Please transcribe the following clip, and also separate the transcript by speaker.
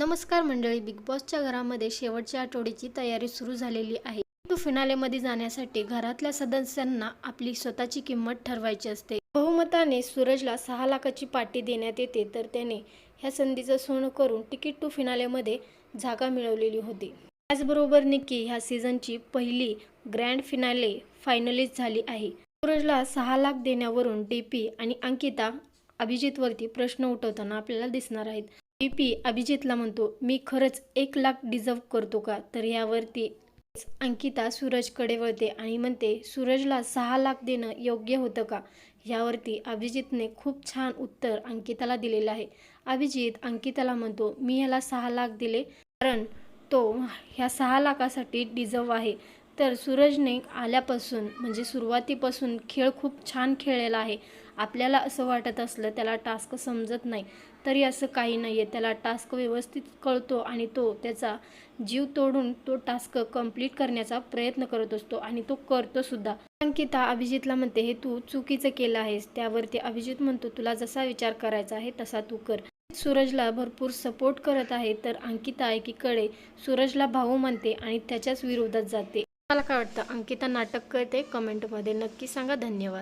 Speaker 1: नमस्कार मंडळी बिग बॉसच्या घरामध्ये शेवटच्या आठवड्याची तयारी सुरू झालेली आहे. फिनालेमध्ये जाण्यासाठी घरातल्या सदस्यांना आपली स्वतःची किंमत ठरवायची असते. बहुमताने सूरजला सहा लाखाची पाटी देण्यात येते तर त्याने ह्या संधीचं सोनं करून तिकीट टू फिनालेमध्ये जागा मिळवलेली होती. त्याचबरोबर निक्की ह्या सीझनची पहिली ग्रँड फिनाले फायनलिस्ट झाली आहे. सूरजला सहा लाख देण्यावरून डीपी आणि अंकिता अभिजितवरती प्रश्न उठवताना आपल्याला दिसणार आहेत. पी अभिजितला म्हणतो मी खरंच एक लाख डिझर्व करतो का? तर यावरती अंकिता सूरजकडे वळते आणि म्हणते सूरजला सहा लाख देणं योग्य होतं का यावरती अभिजितने खूप छान उत्तर अंकिताला दिलेलं आहे. अभिजित अंकिताला म्हणतो मी ह्याला सहा लाख दिले कारण तो ह्या सहा लाखासाठी डिझर्व आहे. तर सूरजने आल्यापासून म्हणजे सुरुवातीपासून खेळ खूप छान खेळलेला आहे. आपल्याला असं वाटत असलं त्याला टास्क समजत नाही तरी असं काही नाही आहे त्याला टास्क व्यवस्थित कळतो आणि तो त्याचा जीव तोडून तो टास्क कंप्लीट करण्याचा प्रयत्न करत असतो आणि तो करतोसुद्धा अंकिता अभिजितला म्हणते हे तू चुकीचं केलं आहेस. त्यावरती अभिजित म्हणतो तुला जसा विचार करायचा आहे तसा तू कर. सूरजला भरपूर सपोर्ट करत आहे तर अंकिता एकीकडे सूरजला भाऊ म्हणते आणि त्याच्याच विरोधात जाते. मला काय वाटतं? अंकिता नाटक करते कमेंटमध्ये नक्की सांगा. धन्यवाद.